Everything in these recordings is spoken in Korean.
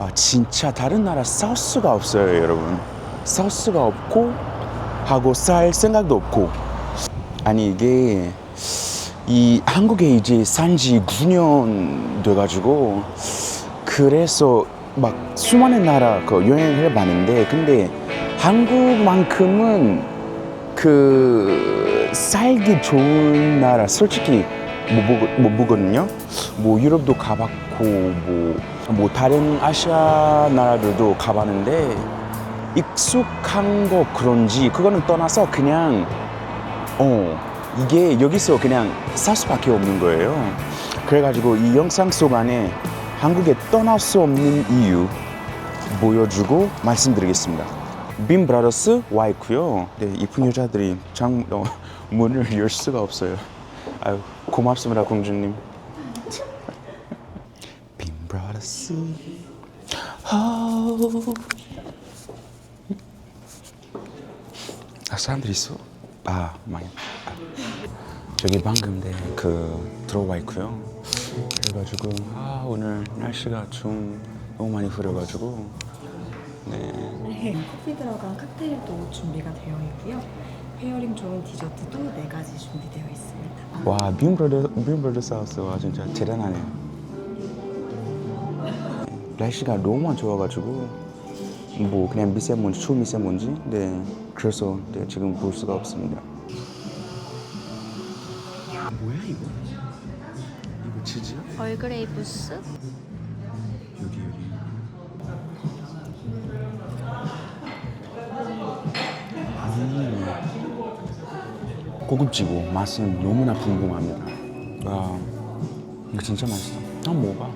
아, 진짜 다른 나라 살 수가 없어요, 여러분. 살 수가 없고 하고 살 생각도 없고. 아니 이게 이 한국에 이제 산지 9년 돼가지고 그래서 막 수많은 나라 그 여행을 해봤는데 근데 한국만큼은 그 살기 좋은 나라 솔직히 못, 보거, 못 보거든요. 뭐 유럽도 가봤고 뭐, 뭐 다른 아시아 나라들도 가봤는데 익숙한 거 그런지 그거는 떠나서 그냥 어 이게 여기서 그냥 살 수밖에 없는 거예요. 그래가지고 이 영상 속 안에 한국에 떠날 수 없는 이유 보여주고 말씀드리겠습니다. 빔 브라더스 와 있고요. 네, 이쁜 여자들이 장 어, 문을 열 수가 없어요. 아유 고맙습니다 공주님. 아 사람들 있어? 아 망했. 아. 저기 방금 네그 들어와 있고요. 그래가지고 아 오늘 날씨가 좀 너무 많이 흐려가지고 네. 네, 커피 들어간 칵테일도 준비가 되어 있고요. 페어링 좋은 디저트도 네 가지 준비되어 있습니다. 와, 빔 브라더 빔 브라더스 하우스 와 진짜 대단하네요. 날씨가 너무 안 좋아가지고 뭐 그냥 미세먼지, 초미세먼지, 네 그래서 네, 지금 볼 수가 없습니다. 뭐야 이거? 이거 치즈야? 얼그레이 부스? 여기 여기. 음. 고급지고 맛은 너무나 궁금합니다. 와, 이거 진짜 맛있어. 한번 먹어봐.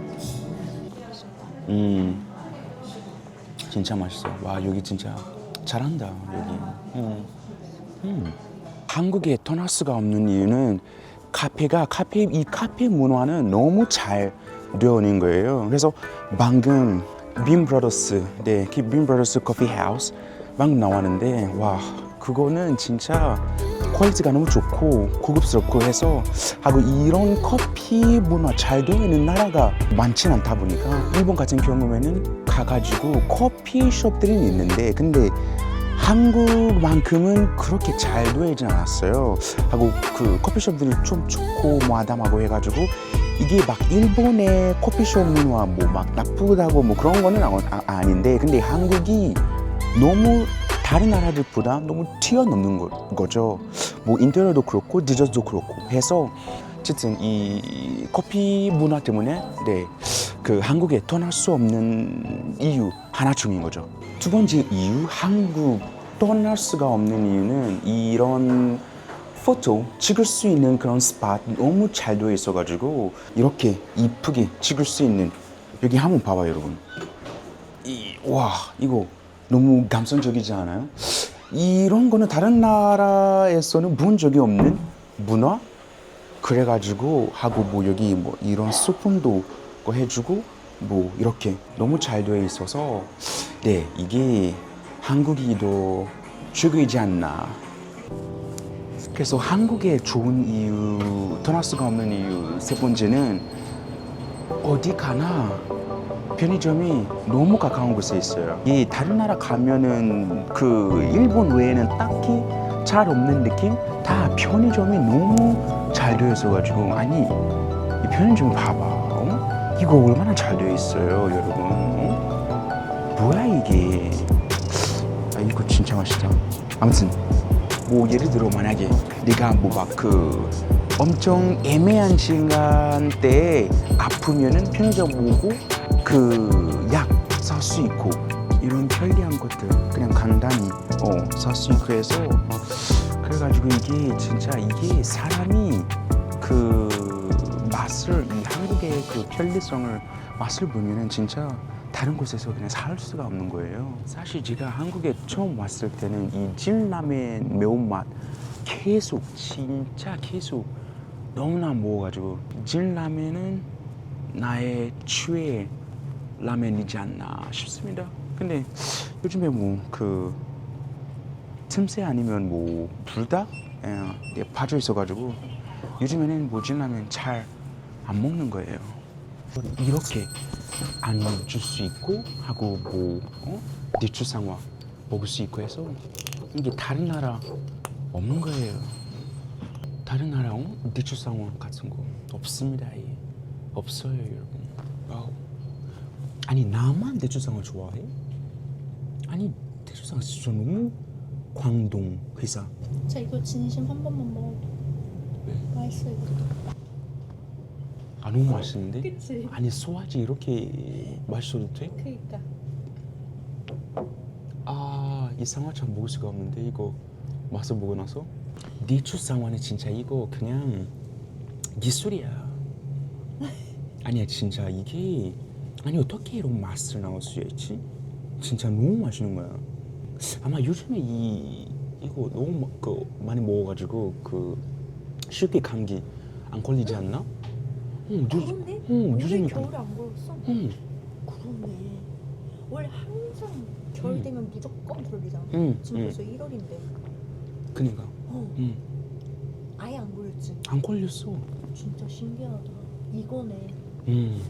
음, 진짜 맛있어. 와, 여기 진짜 잘한다 여기. 음. 음. 한국에 수가 없는 이유는 카페가 카페 이 카페 문화는 너무 잘 되어 있는 거예요. 그래서 방금 빔 브라더스, 네, 빔 브라더스 커피 하우스 방금 나왔는데 와 그거는 진짜 퀄리티가 너무 좋고 고급스럽고 해서 하고 이런 커피 문화 잘 되어 있는 나라가 많진 않다 보니까 일본 같은 경우에는 가가지고 커피숍들이 있는데 근데 한국만큼은 그렇게 잘 있진 않았어요. 하고 그 커피숍들이 좀 좋고 뭐 아담하고 해가지고 이게 막 일본의 커피숍 문화 뭐 막 나쁘다고 뭐 그런 거는 아, 아 닌데 근데 한국이 너무 다른 나라들보다 너무 튀어넘는 거, 거죠. 뭐 인테리어도 그렇고 디저트도 그렇고 해서 어쨌든 이 커피 문화 때문에 네. 그 한국에 떠날 수 없는 이유 하나 중인 거죠. 두 번째 이유 한국 떠날 수가 없는 이유는 이런 포토 찍을 수 있는 그런 스팟 너무 잘 되어 있어가지고 이렇게 이쁘게 찍을 수 있는 여기 한번 봐봐요 여러분. 이, 와 이거 너무 감성적이지 않아요? 이런 거는 다른 나라에서는 본 적이 없는 문화? 그래가지고 하고 뭐 여기 뭐 이런 소품도 거 해주고 뭐 이렇게 너무 잘 되어 있어서 네 이게 한국이 더 최고이지 않나. 그래서 한국에 좋은 이유 떠날 수가 없는 이유 세 번째는 어디 가나 편의점이 너무 가까운 곳에 있어요. 이 다른 나라 가면은 그 일본 외에는 딱히 잘 없는 느낌? 다 편의점이 너무 잘 되어 있어가지고 아니 이 편의점 봐봐. 어? 이거 얼마나 잘 되어 있어요, 여러분. 어? 뭐야 이게? 아 이거 진짜 맛있다. 아무튼 뭐 예를 들어 만약에 네가 뭐 막 그 엄청 애매한 시간대에 아프면은 편의점 오고 그 약 살 수 있고 이런 편리한 것들 그냥 간단히 어, 살 수 있고 해서 그래가지고 이게 진짜 이게 사람이 그 맛을 이 한국의 그 편리성을 맛을 보면은 진짜 다른 곳에서 그냥 살 수가 없는 거예요. 사실 제가 한국에 처음 왔을 때는 이 진라멘 매운맛 계속 진짜 계속 너무나 먹어가지고 진라멘은 나의 최애 라멘이지 않나 싶습니다. 근데 요즘에 뭐 그 틈새 아니면 뭐 불닭 예, 빠져 있어가지고 요즘에는 뭐 진라면 잘 안 먹는 거예요. 이렇게 안 줄 수 있고 하고 뭐 어? 대추상화 먹을 수 있고 해서 이게 다른 나라 없는 거예요. 다른 나라 어? 대추상화 같은 거 없습니다. 예. 없어요, 여러분. 아니 나만 대추상화 좋아해? 아니 대추상화 진짜 너무 광동 회사. 자 이거 진심 한 번만 먹어도 네. 맛있어 이것도 아 너무 맛있는데? 그치? 아니 소화지 이렇게 맛있어도 돼? 그니까 아, 이 상화참 먹을 수가 없는데 이거 맛을 보고 나서 니추 상화는 진짜 이거 그냥 기술이야. 아니야 진짜 이게 아니 어떻게 이런 맛을 나올 수 있지? 진짜 너무 맛있는 거야. 아마 요즘에 이 이거 너무 마- 그 많이 먹어가지고 그 쉽게 감기 안 걸리지 않나? 응, 요, 그런데 응, 요즘에 겨울에 안 걸렸어? 응, 그러네 원래 항상 겨울 음. 되면 무조건 걸리잖아 응, 지금 응. 벌써 1월인데 그니까, 어 응, 아예 안 걸렸지 안 걸렸어. 진짜 신기하다 이거네 음.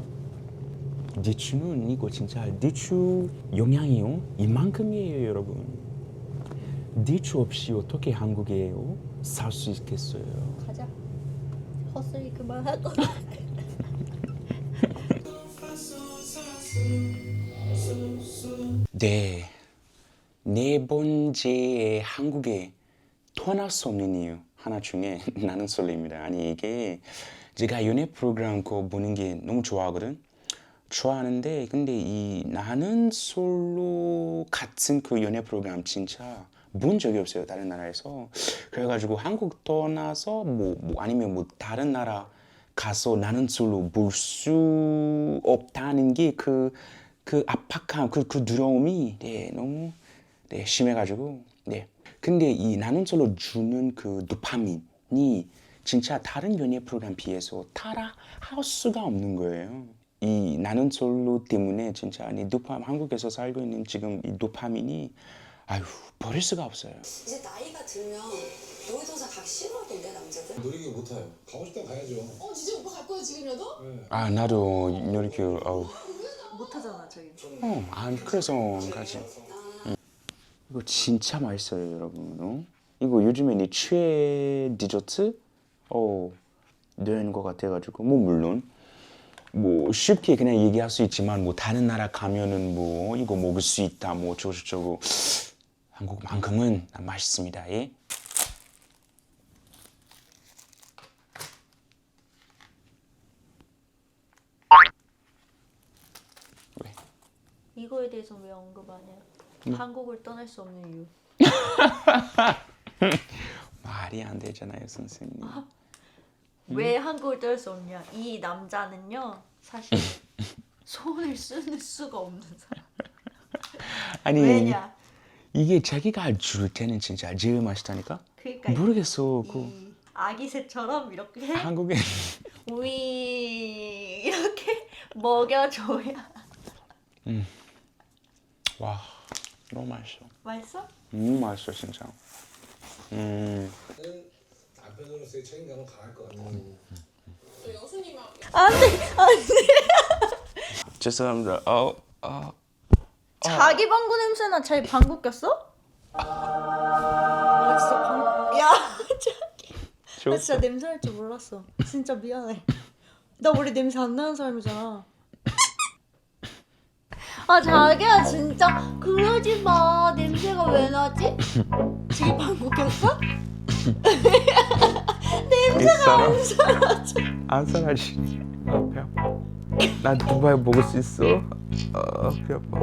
니추는 이거 진짜 니추 영향이요 이만큼이에요 여러분 니추 없이 어떻게 한국에요 살 수 있겠어요 가자 헛소리 그만하고 네. 네 번째 한국에 떠날 수 없는 이유 하나 중에 나는 솔로입니다. 아니 이게 제가 연애 프로그램 그거 보는 게 너무 좋아하거든. 좋아하는데 근데 이 나는 솔로 같은 그 연애 프로그램 진짜 본 적이 없어요 다른 나라에서 그래가지고 한국 떠나서 뭐, 뭐 아니면 뭐 다른 나라 가서 나는 솔로 볼 수 없다는 게 그그 압박감 그, 그 두려움이 네, 너무 네, 심해가지고 네 근데 이 나는 솔로 주는 그 도파민이 진짜 다른 연애 프로그램 비해서 따라 할 수가 없는 거예요. 이 나는 솔로 때문에 진짜 이 도파민 한국에서 살고 있는 지금 이 도파민이 아유 버릴 수가 없어요. 이제 나이가 들면 놀이동산 가기 싫어하던데 남자들? 놀이기 못해요. 가고 싶다면 가야죠. 어 진짜 오빠 갈 거야 지금이라도? 아 나도 이렇게 아우 못하잖아 저희 어, 안 그래서 가지. 응. 이거 진짜 맛있어요, 여러분. 어? 이거 요즘에 니 최애 디저트 어 되는 것 같아가지고 뭐 물론 뭐 쉽게 그냥 얘기할 수 있지만 뭐 다른 나라 가면은 뭐 이거 먹을 수 있다 뭐 저저저고 한국만큼은 맛있습니다. 예. 왜? 이거에 대해서 왜 언급 안 해요? 음. 한국을 떠날 수 없는 이유 말이 안 되잖아요, 선생님. 왜 한국을 떠날 수 없냐 이 남자는요 사실 손을 쓰는 수가 없는 사람 아니 왜냐 이게 자기가 줄 때는 진짜 제일 맛있다니까. 그러니까 모르겠어. 그 이 아기 새처럼 이렇게 한국에 우이 이렇게 먹여줘야 와 너무 맛있어. 맛있어? 너무 맛있어 진짜. 음 남편으로서의 책임감은 강할 것 같아요. 저 여수님하고 안돼 안돼 죄송합니다. 어 어. 자기 방구 냄새나 자기 방구 꼈어? 아 진짜 방구 야 나 진짜 냄새 날 줄 몰랐어 진짜 미안해 나 원래 냄새 안 나는 사람이잖아 아 자기야 진짜 그러지 마 냄새가 왜 나지? 자기 방구 꼈어? 냄새가 안 사라져. 안 사라지. 아, 배 아파. 나 두바이 먹을 수 있어? 아, 배 아파.